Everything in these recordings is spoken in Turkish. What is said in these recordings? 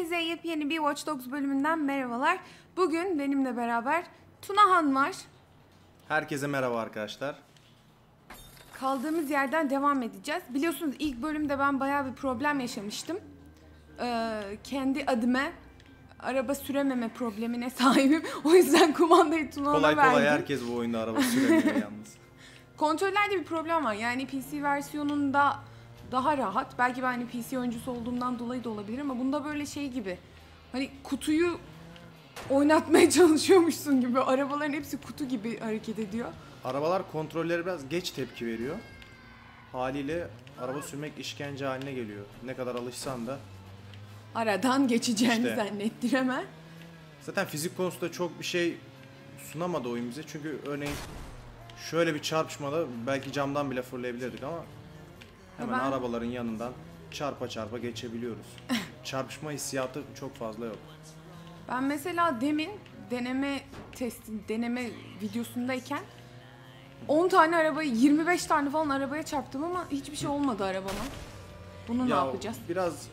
Herkese yepyeni bir Watch Dogs bölümünden merhabalar. Bugün benimle beraber Tunahan var. Herkese merhaba arkadaşlar. Kaldığımız yerden devam edeceğiz. Biliyorsunuz ilk bölümde ben bayağı bir problem yaşamıştım. Ee, kendi adıma araba sürememe problemine sahibim. O yüzden kumandayı Tunahan'a Kolay verdim. kolay herkes bu oyunda araba süremiyor yalnız. Kontrollerde bir problem var. Yani PC versiyonunda daha rahat. Belki ben hani PC oyuncusu olduğumdan dolayı da olabilir ama bunda böyle şey gibi. Hani kutuyu oynatmaya çalışıyormuşsun gibi. Arabaların hepsi kutu gibi hareket ediyor. Arabalar kontrolleri biraz geç tepki veriyor. Haliyle araba sürmek işkence haline geliyor. Ne kadar alışsan da. Aradan geçeceğini İşte. zannettiremem. Zaten fizik konusunda çok bir şey sunamadı oyun bize. Çünkü örneğin şöyle bir çarpışmada belki camdan bile fırlayabilirdik ama hemen Ben- arabaların yanından çarpa çarpa geçebiliyoruz. Çarpışma hissiyatı çok fazla yok. Ben mesela demin deneme testi, deneme videosundayken 10 tane arabayı, 25 tane falan arabaya çarptım ama hiçbir şey olmadı arabama. Bunu ne Ya yapacağız? Biraz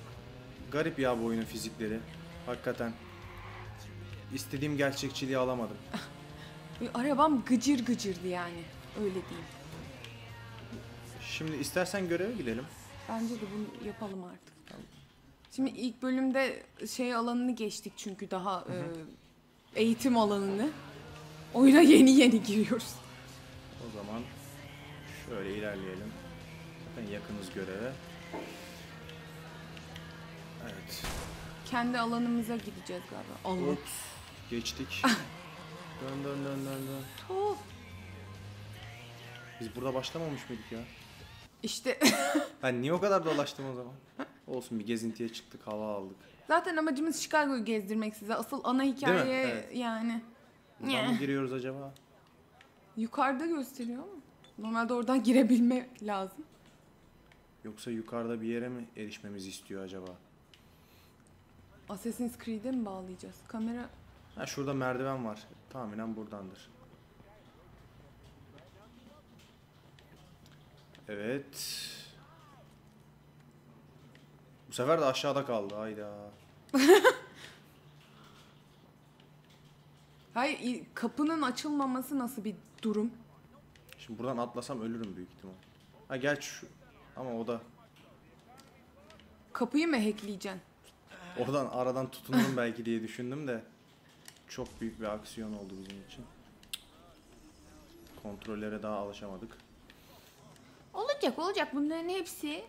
garip ya bu oyunun fizikleri. Hakikaten. İstediğim gerçekçiliği alamadım. Arabam gıcır gıcırdı yani. Öyle diyeyim. Şimdi istersen göreve gidelim. Bence de bunu yapalım artık. Şimdi ilk bölümde şey alanını geçtik çünkü daha e, eğitim alanını. Oyuna yeni yeni giriyoruz. O zaman şöyle ilerleyelim. Zaten yakınız göreve. Evet. Kendi alanımıza gideceğiz galiba. Allah. Ups. Geçtik. dön dön dön dön dön. Tuh. Biz burada başlamamış mıydık ya? İşte Ben niye o kadar dolaştım o zaman? Olsun bir gezintiye çıktık, hava aldık. zaten amacımız Chicago'yu gezdirmek size. Asıl ana hikaye Evet. yani. Buradan mı giriyoruz acaba? Yukarıda gösteriyor ama. Normalde oradan girebilme lazım. Yoksa yukarıda bir yere mi erişmemizi istiyor acaba? Assassin's Creed'e mi bağlayacağız? Kamera Ha şurada merdiven var. Tahminen buradandır. Evet. Bu sefer de aşağıda kaldı. Hayda. Hayır, kapının açılmaması nasıl bir durum? Şimdi buradan atlasam ölürüm büyük ihtimal. Ha gerçi şu... Ama o da... Kapıyı mı hackleyeceksin? Oradan aradan tutunurum belki diye düşündüm de... Çok büyük bir aksiyon oldu bizim için. Kontrollere daha alışamadık. Olacak olacak bunların hepsi değil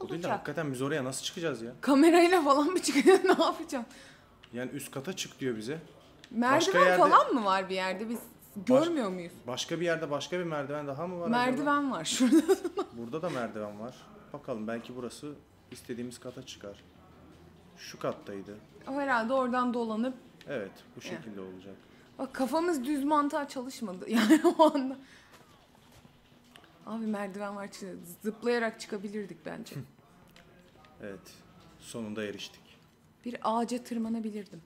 de olacak. hakikaten biz oraya nasıl çıkacağız ya? Kamerayla falan mı çıkıyor ne yapacağım? Yani üst kata çık diyor bize. Merdiven yerde- falan mı var bir yerde biz görmüyor muyuz? Başka bir yerde başka bir merdiven daha mı var acaba? Merdiven var şurada. Burada da merdiven var. Bakalım belki burası istediğimiz kata çıkar. Şu kattaydı. o herhalde oradan dolanıp Evet bu şekilde olacak. bak kafamız düz mantığa çalışmadı yani o anda. Abi merdiven var zıplayarak çıkabilirdik bence. Evet sonunda eriştik. bir ağaca tırmanabilirdim.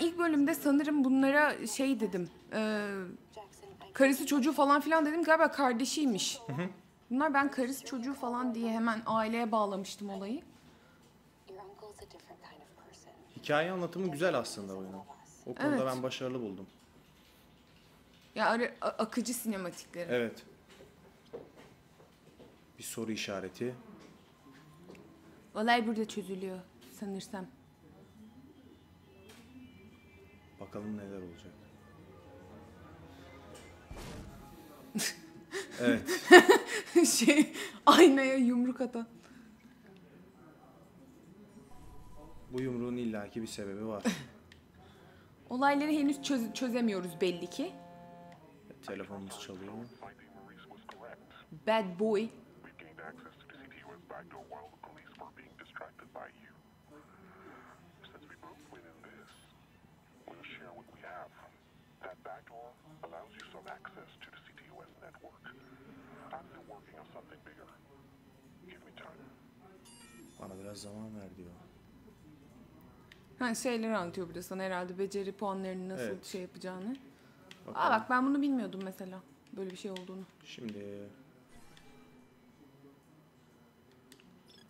İlk bölümde sanırım bunlara şey dedim. e, karısı çocuğu falan filan dedim galiba kardeşiymiş. Bunlar ben karısı çocuğu falan diye hemen aileye bağlamıştım olayı. Hikaye anlatımı güzel aslında oyunun. O konuda Evet. ben başarılı buldum. Ya ara- akıcı sinematikleri. Evet. Bir soru işareti. Olay burada çözülüyor sanırsam. Bakalım neler olacak. evet. şey aynaya yumruk atan. Bu yumruğun illaki bir sebebi var. Olayları henüz çöz- çözemiyoruz belli ki. Telefonumuz çalıyor. Correct. Bad boy. We gained access to the CTO's backdoor while the police were being distracted by you. Since we both win in this, we'll share what we have. That backdoor allows you some access to the CTO U.S. network. I'm still working on something bigger. Give me time. Bana biraz zaman ver diyor. Ha, şeyleri anlatıyor burada sana herhalde beceri puanlarını nasıl Evet. şey yapacağını. Aa bak ben bunu bilmiyordum mesela. Böyle bir şey olduğunu. Şimdi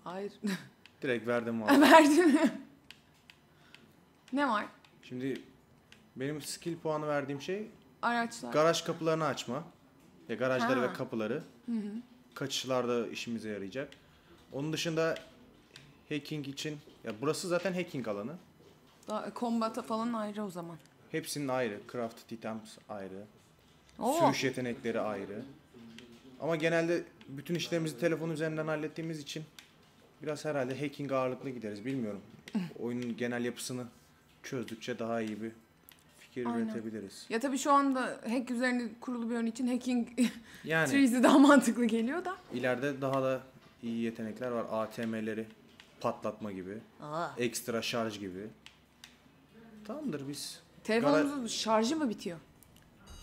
Hayır. direkt verdim abi. Verdin. ne var? Şimdi benim skill puanı verdiğim şey Araçlar. garaj kapılarını açma. Ya garajları Ha. ve kapıları. Kaçışlarda işimize yarayacak. Onun dışında hacking için ya burası zaten hacking alanı. Daha, kombata falan ayrı o zaman. Hepsinin ayrı. Craft items ayrı. Oo. Sürüş yetenekleri ayrı. Ama genelde bütün işlerimizi telefon üzerinden hallettiğimiz için biraz herhalde hacking ağırlıklı gideriz. Bilmiyorum. Oyunun genel yapısını çözdükçe daha iyi bir fikir Aynen. üretebiliriz. Ya tabii şu anda hack üzerine kurulu bir oyun için hacking Yani trees'i daha mantıklı geliyor da. ileride daha da iyi yetenekler var. ATM'leri patlatma gibi. Ekstra şarj gibi. Tamamdır biz. Telefonumuzun şarjı mı bitiyor?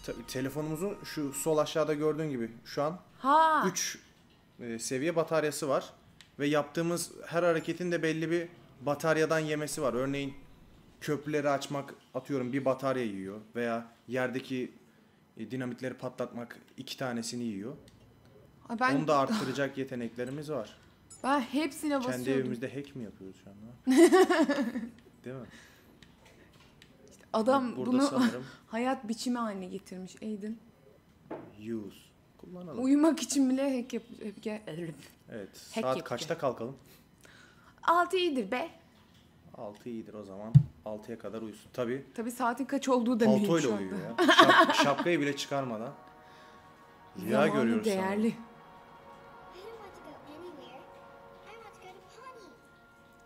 Tabii telefonumuzun şu sol aşağıda gördüğün gibi şu an Ha. 3 seviye bataryası var ve yaptığımız her hareketin de belli bir bataryadan yemesi var. Örneğin köprüleri açmak atıyorum bir batarya yiyor veya yerdeki e, dinamitleri patlatmak iki tanesini yiyor. Ay ben Onu da arttıracak yeteneklerimiz var. ben hepsine Kendi basıyordum. evimizde hack mi yapıyoruz şu anda? Değil mi? Adam Burada bunu sanırım hayat biçimi haline getirmiş Aiden. use kullanalım. Uyumak için bile hack yap... Evet. Hack Saat yapacağım. kaçta kalkalım? Altı iyidir be. 6 iyidir o zaman. 6'ya kadar uyusun. Tabii Tabii saatin kaç olduğu da mühim şu anda. uyuyor ya. Şap- şapkayı bile çıkarmadan. Rüya Zamanı görüyoruz değerli. Pony.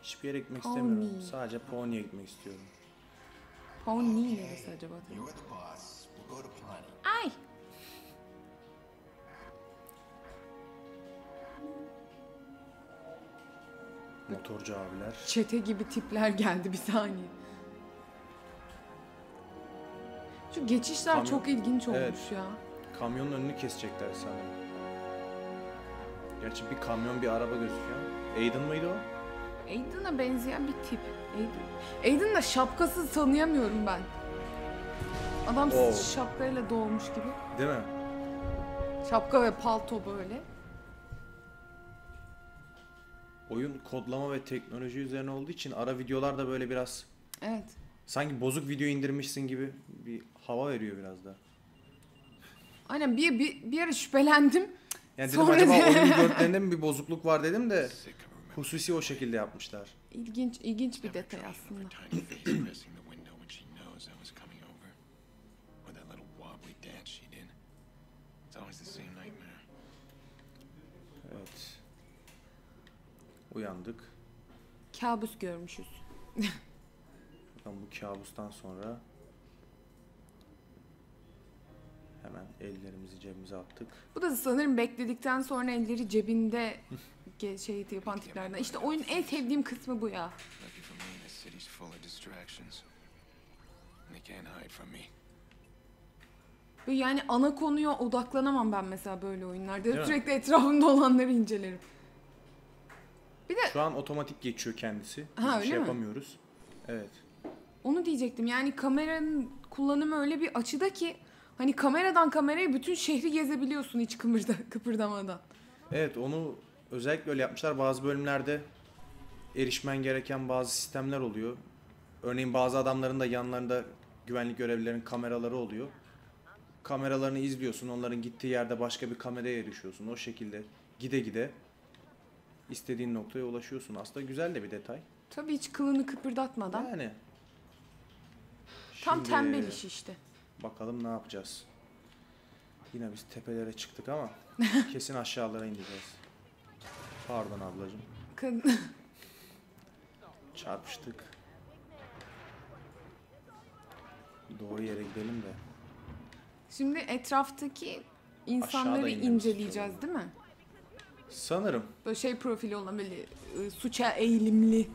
Hiçbir yere gitmek Pony. istemiyorum. Sadece Pony'e gitmek istiyorum. Pony neresi acaba? You're Motorcu abiler. Çete gibi tipler geldi bir saniye. Şu geçişler Kamyon- çok ilginç olmuş Evet. ya. Kamyonun önünü kesecekler sanırım. Gerçi bir kamyon bir araba gözüküyor. Aiden mıydı o? Aiden'a benzeyen bir tip. Aiden. Aiden'ın da şapkasız tanıyamıyorum ben. Adam Oo. şapkayla doğmuş gibi. Değil mi? Şapka ve palto böyle. Oyun kodlama ve teknoloji üzerine olduğu için ara videolar da böyle biraz Evet. sanki bozuk video indirmişsin gibi bir hava veriyor biraz da. Aynen bir, bir, bir ara şüphelendim. Yani dedim Sonra acaba de- oyun görüntülerinde mi bir bozukluk var dedim de hususi o şekilde yapmışlar. İlginç, ilginç bir detay aslında. tiny face pressing the window when she knows I was coming over. Or that little wobbly dance she did. It's always the same nightmare. Evet. Uyandık. Kabus görmüşüz. Bakalım bu kabustan sonra hemen ellerimizi cebimize attık. Bu da sanırım bekledikten sonra elleri cebinde şey yapan tiplerden. İşte oyunun en sevdiğim kısmı bu ya. Ve yani ana konuya odaklanamam ben mesela böyle oyunlarda. Sürekli etrafımda olanları incelerim. Bir de Şu an otomatik geçiyor kendisi. Biz Ha, bir şey öyle mi? yapamıyoruz. Evet. onu diyecektim. Yani kameranın kullanımı öyle bir açıda ki hani kameradan kameraya bütün şehri gezebiliyorsun hiç kımırda, kıpırdamadan. Evet onu özellikle öyle yapmışlar. Bazı bölümlerde erişmen gereken bazı sistemler oluyor. Örneğin bazı adamların da yanlarında güvenlik görevlilerinin kameraları oluyor. Kameralarını izliyorsun. Onların gittiği yerde başka bir kameraya erişiyorsun. O şekilde gide gide istediğin noktaya ulaşıyorsun. Aslında güzel de bir detay. Tabii hiç kılını kıpırdatmadan. Yani. Tam Şimdi tembel iş işte. Bakalım ne yapacağız. Yine biz tepelere çıktık ama kesin aşağılara ineceğiz. Pardon ablacığım. Kad- Çarpıştık. Doğru yere gidelim de. Şimdi etraftaki insanları inceleyeceğiz değil mi? Sanırım. Böyle şey profili olan böyle e, suça eğilimli.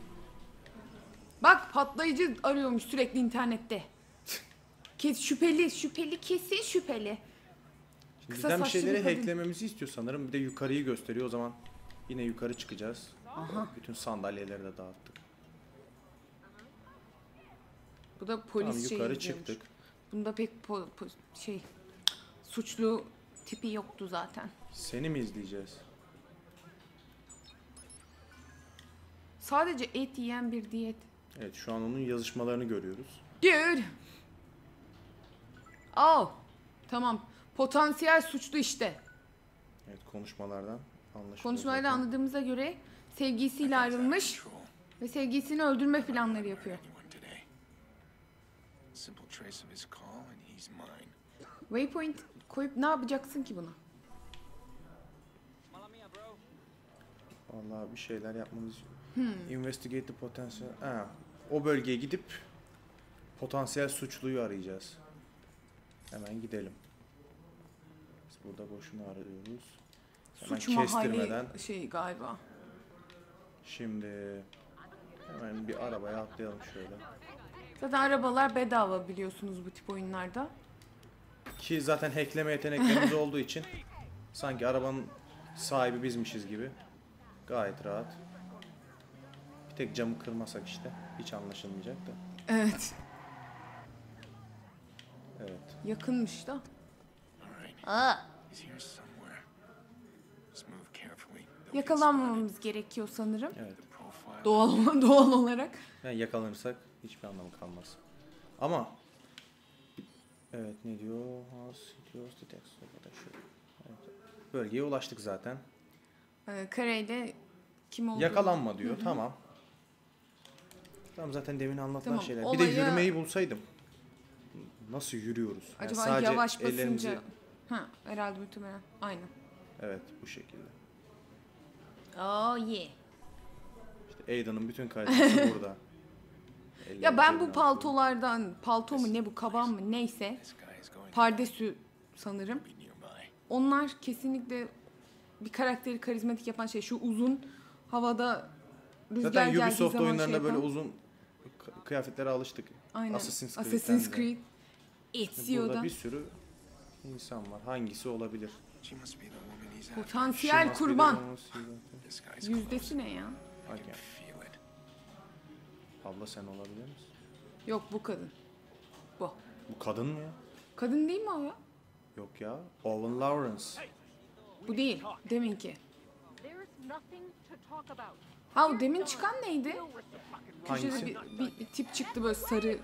Bak patlayıcı arıyormuş sürekli internette. Kes şüpheli, şüpheli, kesin şüpheli. Kısa Bizden bir saçlı şeyleri bir kadın. hacklememizi istiyor sanırım. Bir de yukarıyı gösteriyor. O zaman yine yukarı çıkacağız. Aha. Bütün sandalyeleri de dağıttık. Bu da polis tamam şeyi yukarı izliyormuş. çıktık. Bunda pek po- po- şey suçlu tipi yoktu zaten. Seni mi izleyeceğiz? Sadece et yiyen bir diyet. Evet şu an onun yazışmalarını görüyoruz. Dude. Oh. Tamam. Potansiyel suçlu işte. Evet konuşmalardan anlaşılıyor. Konuşmaları zaten. anladığımıza göre sevgilisiyle ayrılmış ve sevgilisini öldürme planları yapıyor. Waypoint koyup ne yapacaksın ki bunu? Vallahi bir şeyler yapmamız. Hmm. Investigate the potential. Ha, o bölgeye gidip potansiyel suçluyu arayacağız. Hemen gidelim. Biz burada boşuna arıyoruz. Hemen Suç kestirmeden şey galiba. şimdi hemen bir arabaya atlayalım şöyle. Zaten arabalar bedava biliyorsunuz bu tip oyunlarda. Ki zaten hackleme yeteneklerimiz olduğu için sanki arabanın sahibi bizmişiz gibi. Gayet rahat. Tek camı kırmasak işte hiç anlaşılmayacak da. Evet. Evet. Yakınmış da. Aa. Yakalanmamamız gerekiyor sanırım. Evet. Doğal doğal olarak. Yani yakalanırsak hiçbir anlamı kalmaz. Ama evet ne diyor? Evet. Bölgeye ulaştık zaten. Ee, kareyle kim olduğunu... Yakalanma diyor. Tamam. Tamam zaten demin anlatılan Tamam, şeyler. Bir olaya- de yürümeyi bulsaydım. Nasıl yürüyoruz? Yani Acaba sadece yavaş basınca... ellerimizi- Ha, herhalde muhtemelen. Aynen. Evet bu şekilde. Oh yeah. İşte Aidan'ın bütün karizması burada. Ya ben bu paltolardan, palto mu ne bu kaban mı neyse, This guy is going to pardesü sanırım. be nearby. Onlar kesinlikle bir karakteri karizmatik yapan şey. Şu uzun havada rüzgar Zaten geldiği Ubisoft zaman oyunlarında şey böyle yapan. uzun kıyafetlere alıştık. Aynen. Assassin's Creed'den Assassin's. Creed. Ezio'da. Burada bir sürü insan var. Hangisi olabilir? She must be the woman he's after. Potansiyel kurban. Yüzdesi ne ya? İt. Abla sen olabilir misin? Yok bu kadın. Bu. Bu kadın mı ya? Kadın değil mi o ya? Yok ya. Owen Lawrence. Bu değil. Deminki. There's nothing to talk about. Ha o demin çıkan neydi? Köşede bir, bir, bir tip çıktı böyle sarı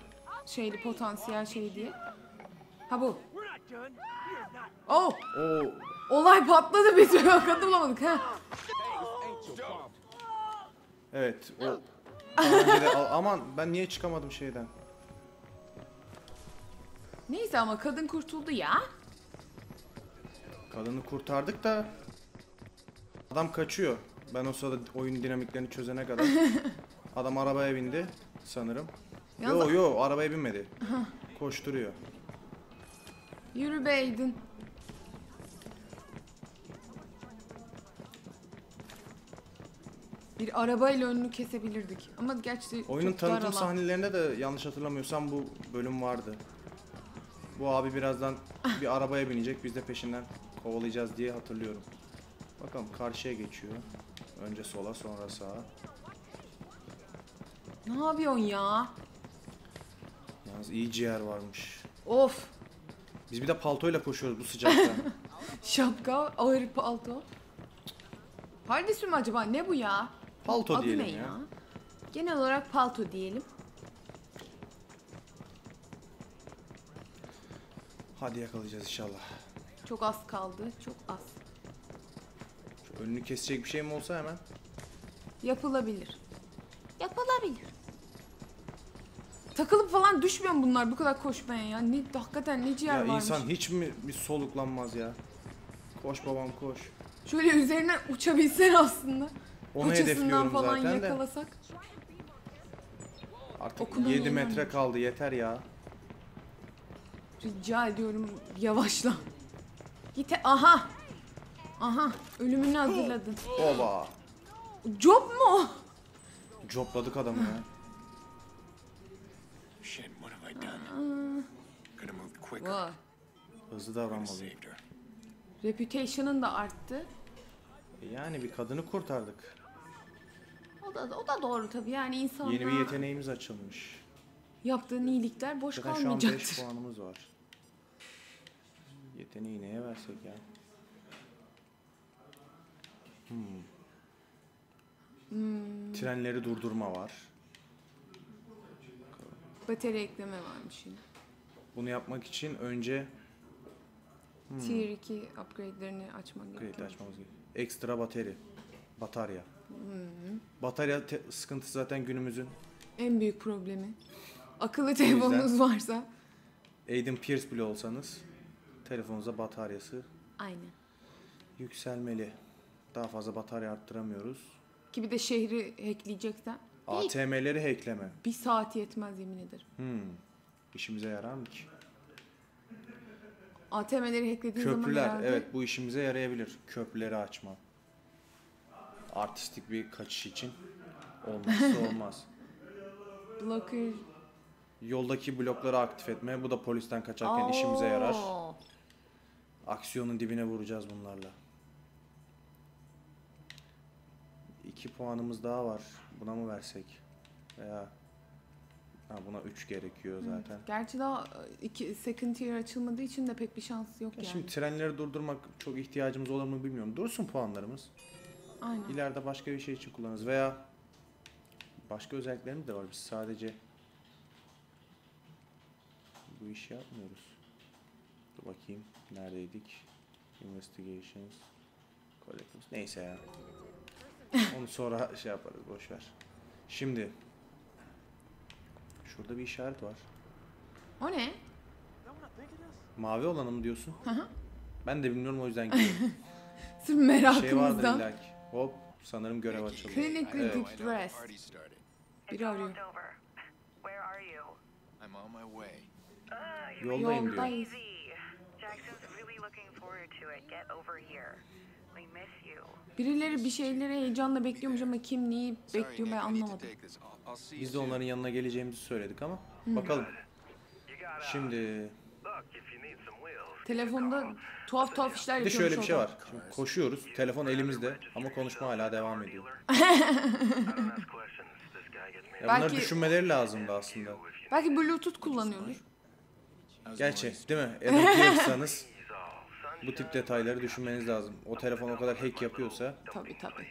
şeyli potansiyel şey diye. Ha bu. Oh! Oo, Olay patladı biz kadın bulamadık ha. evet. O de- aman ben niye çıkamadım şeyden? Neyse ama kadın kurtuldu ya. Kadını kurtardık da adam kaçıyor. Ben o sırada oyun dinamiklerini çözene kadar. Adam arabaya bindi sanırım. Yalnız- Yo yo arabaya binmedi. Koşturuyor. Yürü be Aydın. Bir arabayla önünü kesebilirdik. Ama gerçi Oyunun çok dar tanıtım alan. sahnelerinde de yanlış hatırlamıyorsam bu bölüm vardı. Bu abi birazdan bir arabaya binecek biz de peşinden kovalayacağız diye hatırlıyorum. Bakalım karşıya geçiyor. Önce sola sonra sağa. Ne yapıyorsun ya? Yalnız iyi ciğer varmış. Of. Biz bir de paltoyla koşuyoruz bu sıcakta. Şapka, ağır palto. Pardesü mü acaba? Ne bu ya? Palto Adı diyelim ne ya. ya? Genel olarak palto diyelim. Hadi yakalayacağız inşallah. Çok az kaldı. Çok az. Önünü kesecek bir şey mi olsa hemen. Yapılabilir. Yapılabilir. Takılıp falan düşmüyor mu bunlar bu kadar koşmaya ya? Ne, hakikaten ne ciğer Ya varmış. insan hiç mi bir soluklanmaz ya? Koş babam koş. Şöyle üzerine uçabilsen aslında. Onu Uçasından hedefliyorum falan zaten de. yakalasak. Artık Okula 7 meydan metre kaldı yeter ya. Rica ediyorum yavaşla. Git aha. Aha ölümünü hazırladın. Oba. Job mu o? Copladık adamı ya. Shit, what have I done? Could have moved quicker. Vay. Hızlı davranmalıyım. Reputation'ın da arttı. Yani bir kadını kurtardık. O da o da doğru tabii. Yani insanlar Yeni bir yeteneğimiz açılmış. yaptığın iyilikler boş Zaten şu an 5 kalmayacaktır. puanımız var. Yeteneği neye versek ya? Hmm. Trenleri durdurma var. Batarya ekleme varmış yine. Bunu yapmak için önce Tier 2 upgrade'lerini açman kredi gerekiyor. açmamız gerekiyor. Ekstra bateri. Batarya. Batarya te- sıkıntısı zaten günümüzün. En büyük problemi. Akıllı telefonunuz varsa. Aiden Pierce bile olsanız telefonunuza bataryası Aynen. yükselmeli. Daha fazla batarya arttıramıyoruz. Ki bir de şehri hackleyeceksen. ATM'leri hackleme. Bir saat yetmez yemin ederim. Hmm. İşimize yarar mı ki? ATM'leri hacklediğin zaman Köprüler herhalde evet bu işimize yarayabilir. Köprüleri açma. Artistik bir kaçış için olmazsa olmaz. blocker... Yoldaki blokları aktif etme. Bu da polisten kaçarken işimize yarar. Oo. Aksiyonun dibine vuracağız bunlarla. İki puanımız daha var. Buna mı versek? Veya ha, buna 3 gerekiyor zaten. Gerçi daha iki, second tier açılmadığı için de pek bir şans yok Ya yani. Şimdi trenleri durdurmak çok ihtiyacımız olur mu bilmiyorum. Dursun puanlarımız. Aynen. İleride başka bir şey için kullanırız veya başka özelliklerimiz de var. Biz sadece bu işi yapmıyoruz. Dur bakayım neredeydik? Investigations, Collections. Neyse ya. Onu sonra şey yaparız boş ver. Şimdi şurada bir işaret var. O ne? Mavi olanı mı diyorsun? Hı hı. Ben de bilmiyorum o yüzden gidiyorum. Sırf şey vardır merakımızdan. Hop sanırım görev açıldı. Clinically Evet. depressed. Biri arıyor. over. Where are you? I'm on my way. Ah, Yoldayım diyor. Yoldayız. Jackson's really looking forward to it. Get over here. We miss you. Birileri bir şeyleri heyecanla bekliyormuş ama kim neyi bekliyor ben anlamadım. Biz de onların yanına geleceğimizi söyledik ama bakalım. Şimdi Telefonda tuhaf tuhaf işler bir de yapıyormuş şöyle bir şey var. Şimdi koşuyoruz. Telefon elimizde ama konuşma hala devam ediyor. Ya bunları Belki- düşünmeleri lazımdı aslında. Belki bluetooth kullanıyordur. Gerçi değil mi? Adam Gear'sanız bu tip detayları düşünmeniz lazım. O telefon o kadar hack yapıyorsa Tabii tabii.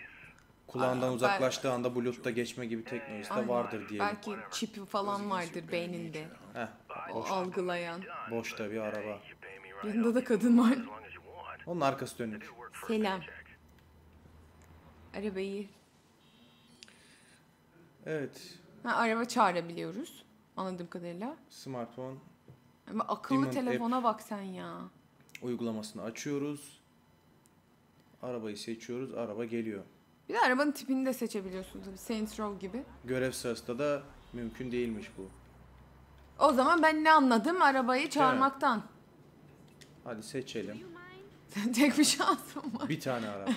kulağından Aa, uzaklaştığı anda Bluetooth'ta geçme gibi teknolojisi de Aynen. vardır diyelim. Belki çipi falan vardır beyninde. Heh, O algılayan. boş da bir araba. Yanında da kadın var. Onun arkası dönük. Selam. Arabayı. Evet. Ha, araba çağırabiliyoruz. Anladığım kadarıyla. Smartphone Ama akıllı Demon telefona bak sen ya. Uygulamasını açıyoruz. Arabayı seçiyoruz. Araba geliyor. Bir de arabanın tipini de seçebiliyorsun tabii. Saints Row gibi. Görev sırasında da mümkün değilmiş bu. O zaman ben ne anladım arabayı çağırmaktan. Hadi seçelim. Tek bir şansım var. Bir tane araba.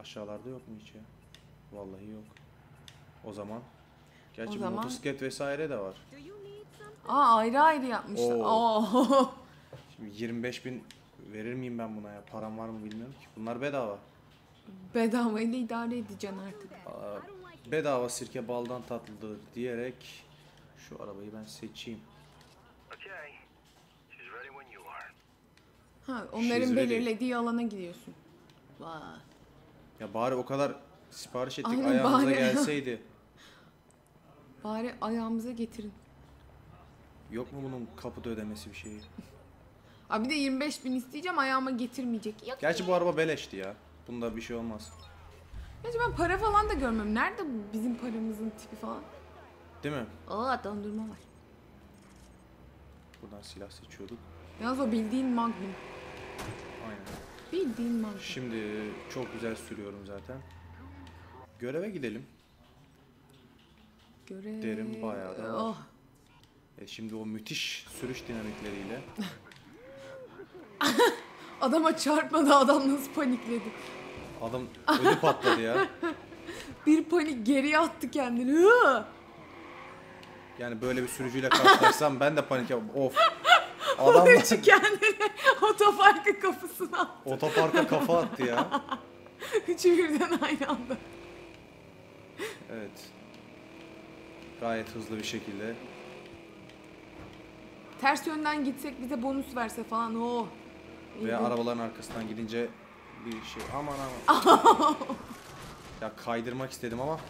Aşağılarda yok mu hiç ya? Vallahi yok. O zaman. Gerçi O zaman- motosiklet vesaire de var. Aa ayrı ayrı yapmışlar. Oo. Oo. Şimdi 25 bin verir miyim ben buna ya? Param var mı bilmiyorum ki. Bunlar bedava. Bedava ile idare edeceksin artık. Aa, bedava sirke baldan tatlıdır diyerek şu arabayı ben seçeyim. Ha, onların She's ready. belirlediği alana gidiyorsun. Vay. Ya bari o kadar sipariş ettik Aynen, ayağımıza bari. gelseydi. Bari ayağımıza getirin. Yok mu bunun kapıda ödemesi bir şeyi? Abi bir de 25 bin isteyeceğim ayağıma getirmeyecek. Yok Gerçi bu araba beleşti ya. Bunda bir şey olmaz. Gerçi ben para falan da görmüyorum. Nerede bu bizim paramızın tipi falan? Değil mi? Aa dondurma var. Buradan silah seçiyorduk. Yalnız o bildiğin magnum. Aynen. Bildiğin magnum. Şimdi çok güzel sürüyorum zaten. Göreve gidelim. Görev... derim bayağı da var. Oh. E şimdi o müthiş sürüş dinamikleriyle Adama çarpmadı adam nasıl panikledi. adam ödü patladı ya. Bir panik geriye attı kendini. Hı! Yani böyle bir sürücüyle karşılaşsam ben de panik yaparım. Of. Adam Için kendini otoparkın kapısına attı. otoparka kafa attı ya. Üçü birden aynı anda. Evet. Gayet hızlı bir şekilde. Ters yönden gitsek bize bonus verse falan oh. Ve arabaların arkasından gidince bir şey aman aman. ya kaydırmak istedim ama.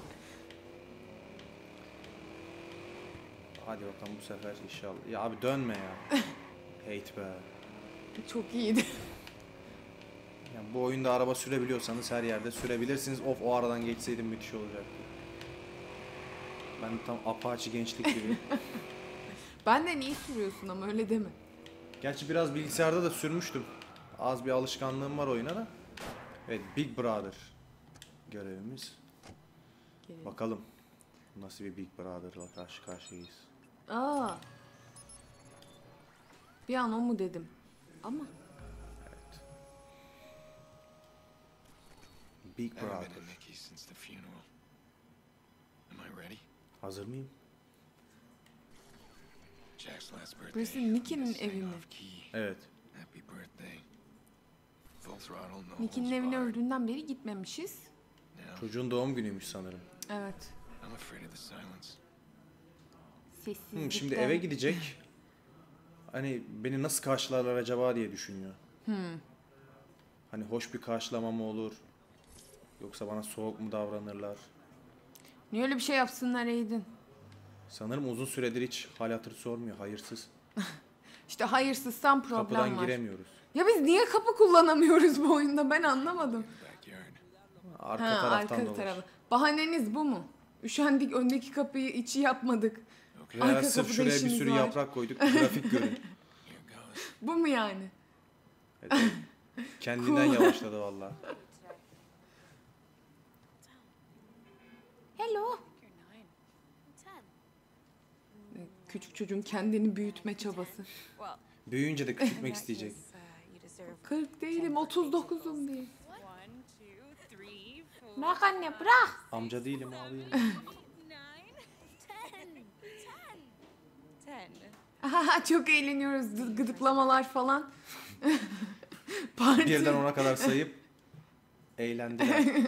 Hadi bakalım bu sefer inşallah. Ya abi dönme ya. Hate be. Çok iyiydi. Yani bu oyunda araba sürebiliyorsanız her yerde sürebilirsiniz. Of o aradan geçseydim müthiş olacaktı. Ben tam Apache gençlik gibi. Benden iyi sürüyorsun ama öyle deme. Gerçi biraz bilgisayarda da sürmüştüm. Az bir alışkanlığım var oyuna da. Evet Big Brother görevimiz. Gelelim. Bakalım nasıl bir Big Brother'la karşı karşıyayız. Aa. Bir an o mu dedim. Ama Big I haven't Brother. been in Nikki's since the funeral. Am I ready? Hazır mıyım? Jack's last birthday. Burası Missing evi mi? Evet. Holds evine öldüğünden beri gitmemişiz. Now, Çocuğun doğum günüymüş sanırım. Evet. Sessizlikten. Hmm, şimdi eve gidecek. Hani beni nasıl karşılarlar acaba diye düşünüyor. Hani hoş bir karşılama mı olur? Yoksa bana soğuk mu davranırlar? Niye öyle bir şey yapsınlar Aydın? Sanırım uzun süredir hiç hal hatır sormuyor. Hayırsız. İşte hayırsızsan problem Kapıdan var. giremiyoruz. Ya biz niye kapı kullanamıyoruz bu oyunda ben anlamadım. Arka ha taraftan arka tarafı. Bahaneniz bu mu? Üşendik öndeki kapıyı içi yapmadık. Ya Arka sırf şuraya bir sürü var. yaprak koyduk. Grafik görün. Bu mu yani? Evet, evet. Kendinden yavaşladı valla. Hello. Küçük çocuğun kendini büyütme çabası. Büyüyünce de küçültmek isteyecek. uh, you deserve 40 değilim 39'um diye. one, two, three, four, Bırak anne bırak. Amca değilim ten. Çok eğleniyoruz gı- gıdıklamalar falan. Parti. Birden ona kadar sayıp eğlendiler.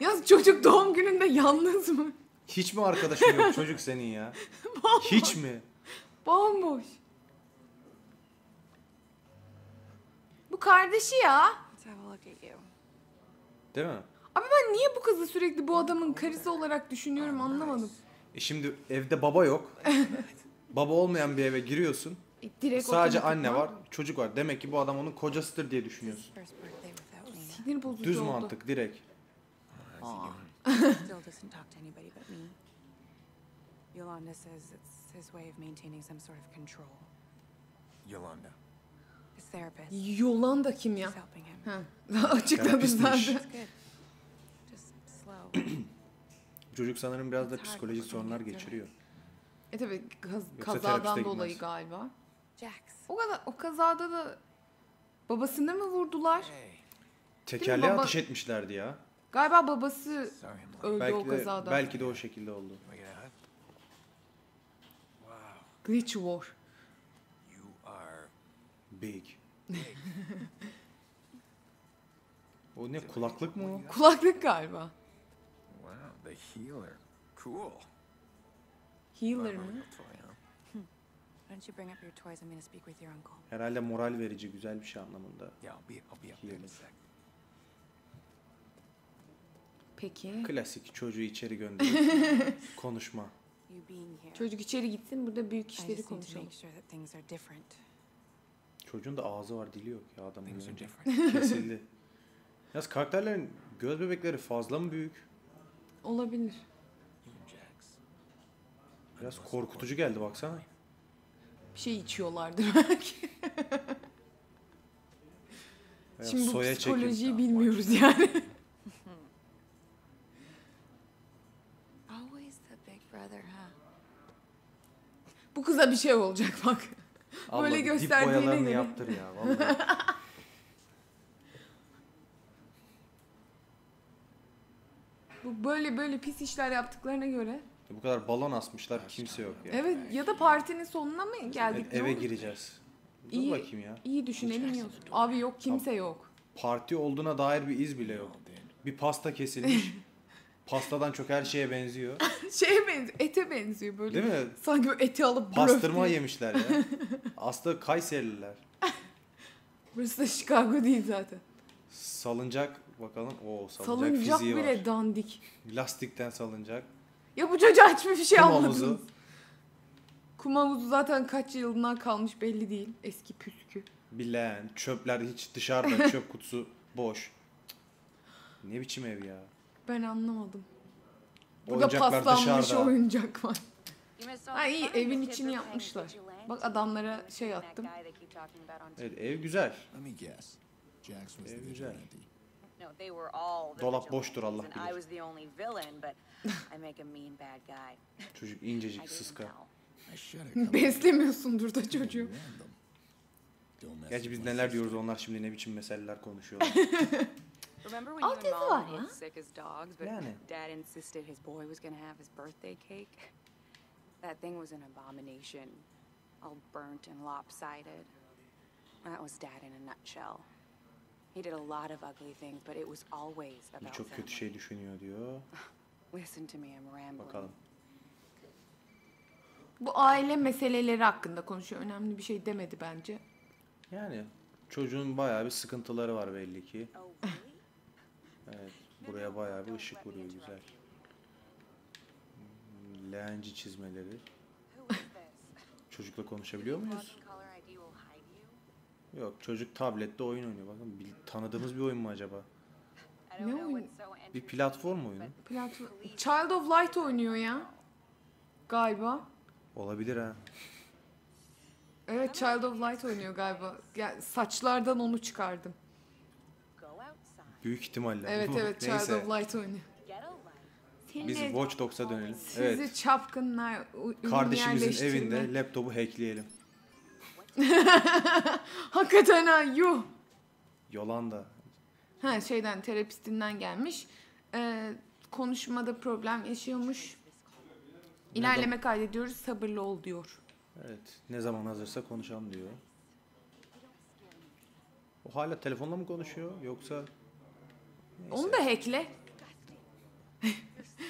Yalnız çocuk doğum gününde yalnız mı? Hiç mi arkadaşın yok çocuk senin ya? Hiç mi? Bomboş. Bu kardeşi ya. Değil mi? Abi ben niye bu kızı sürekli bu adamın karısı olarak düşünüyorum anlamadım. E şimdi evde baba yok. baba olmayan bir eve giriyorsun. E, Direkt Sadece anne var, çocuk var. Demek ki bu adam onun kocasıdır diye düşünüyorsun. Sinir bozucu Düz oldu. mantık direkt. Still doesn't talk to anybody but me. Yolanda says it's his way of maintaining some sort of control. Yolanda. His therapist. Yolanda kim ya? She's helping him. Ha, zaten. Çocuk sanırım biraz da psikolojik sorunlar geçiriyor. E tabi kaz- Yoksa kazadan terapiste dolayı gitmez. galiba. Jax. O kadar o kazada da babasını mı vurdular? Tekerleğe baba- ateş etmişlerdi ya. Galiba babası öldü o Belki de, kazada. belki de o şekilde oldu. Glitch War. you are Big. o ne kulaklık mı o? Kulaklık galiba. wow, the healer. Cool. Healer mı? little toy, huh? Why don't you bring up your toys? I'm going to speak with your uncle. Herhalde moral verici güzel bir şey anlamında. Yeah, I'll be I'll be up there in a Healer. sec. Peki. Klasik çocuğu içeri gönderip konuşma. Çocuk içeri gitsin burada büyük işleri konuşalım. Çocuğun da ağzı var dili yok ya adamın different. Kesildi. Yalnız karakterlerin göz bebekleri fazla mı büyük? Olabilir. Biraz korkutucu geldi baksana. Bir şey içiyorlardır belki. Şimdi bu psikolojiyi bilmiyoruz yani. Always the big brother, huh? bu kıza bir şey olacak bak. Abla Böyle gösterdiğine boyalarını göre. yaptır ya vallahi. Bu böyle böyle pis işler yaptıklarına göre Bu kadar balon asmışlar kimse yok ya. Evet ya da partinin sonuna mı geldik? Ne eve gireceğiz. Dur İyi. bakayım ya. İyi düşünelim yok. Abi yok kimse yok. Parti olduğuna dair bir iz bile yok. Bir pasta kesilmiş. Pastadan çok her şeye benziyor. Şeye benziyor, ete benziyor böyle. Değil mi? Sanki böyle eti alıp Pastırma diye. yemişler ya. Aslında Kayserililer. Burası da Chicago değil zaten. Salıncak bakalım. Oo salıncak, Salıncak fiziği bile var. dandik. Lastikten salıncak. Ya bu çocuğa hiçbir şey Kum havuzu. Kum havuzu zaten kaç yılından kalmış belli değil. Eski püskü. Bilen, çöpler hiç dışarıda çöp kutusu boş. Ne biçim ev ya? Ben anlamadım. Burada Oyuncaklar paslanmış dışarıda. oyuncak var. Ha iyi evin içini yapmışlar. Bak adamlara şey attım. Evet ev güzel. Ev güzel. Dolap boştur, Allah bilir. Çocuk incecik sıska. Beslemiyorsundur da çocuğu. Gerçi biz neler diyoruz onlar şimdi ne biçim meseleler konuşuyorlar. Remember when you Alt and yazı Mom were sick as dogs, but Yani. Dad insisted his boy was gonna have his birthday cake? That thing was an abomination, all burnt and lopsided. That was Dad in a nutshell. He did a lot of ugly things, but it was always about Birçok kötü şey düşünüyor diyor. Listen to me, I'm rambling. Bakalım. Bu aile meseleleri hakkında konuşuyor. Önemli bir şey demedi bence. Yani çocuğun bayağı bir sıkıntıları var belli ki. Evet, buraya bayağı bir ışık vuruyor güzel. Leğenci çizmeleri. Çocukla konuşabiliyor muyuz? Yok, çocuk tablette oyun oynuyor. Bakın bil- tanıdığımız bir oyun mu acaba? Ne so Bir platform oyunu. Platform. Child of Light oynuyor ya. Galiba. Olabilir ha. Evet Child of Light oynuyor galiba. Ya, saçlardan onu çıkardım. Büyük ihtimalle. Evet evet Child Neyse, of Light oynuyor. Biz Watch Dogs'a dönelim. Sizi Evet, çapkınlar ürün kardeşimizin evinde laptopu hackleyelim. Hakikaten ha yuh. Yolanda. Ha şeyden terapistinden gelmiş. Ee, konuşmada problem yaşıyormuş. İlerleme kaydediyoruz sabırlı ol diyor. Evet, ne zaman hazırsa konuşalım diyor. O hala telefonla mı konuşuyor yoksa Onu da hackle.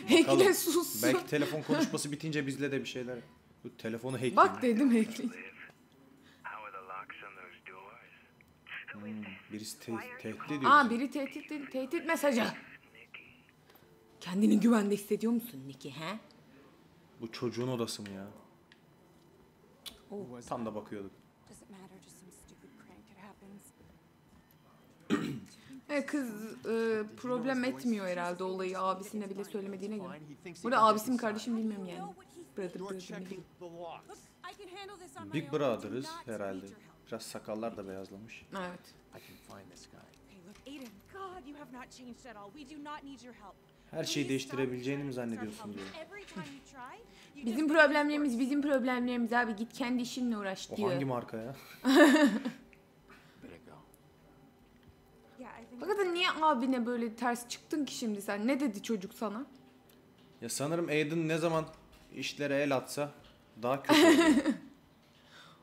Hackle sus. belki telefon konuşması bitince bizle de bir şeyler. Bu telefonu hackleyin. Bak dedim hackle. Hmm, birisi te- tehdit ediyor. Aa biri tehdit tehdit mesajı. Kendini güvende hissediyor musun Niki he? Bu çocuğun odası mı ya? Oh. Tam da bakıyorduk. Evet kız e, problem etmiyor herhalde olayı abisine bile söylemediğine göre. Burada abisi mi kardeşim bilmiyorum yani. Brother brother ne. Big Brother'ız herhalde. Biraz sakallar da beyazlamış. Evet. Her şeyi değiştirebileceğini mi zannediyorsun diyor. Bizim problemlerimiz bizim problemlerimiz abi git kendi işinle uğraş O diyor. hangi marka ya? Better go. Yeah, I think Fakat niye abine böyle ters çıktın ki şimdi sen? Ne dedi çocuk sana? Ya sanırım Aiden ne zaman işlere el atsa daha kötü oluyor.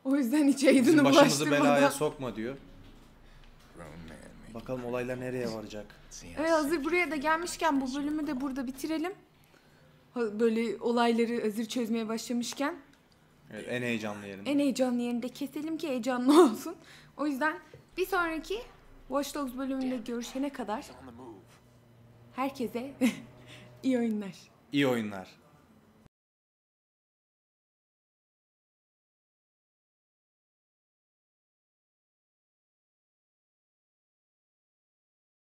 O yüzden hiç Aiden'ı başımızı belaya bulaştırmadan. sokma diyor. Bakalım olaylar nereye varacak. Evet hazır buraya da gelmişken bu bölümü de burada bitirelim. Böyle olayları hazır çözmeye başlamışken Evet, en heyecanlı yerinde. en heyecanlı yerinde keselim ki heyecanlı olsun. O yüzden bir sonraki Watch Dogs bölümünde görüşene kadar herkese iyi oyunlar. İyi oyunlar.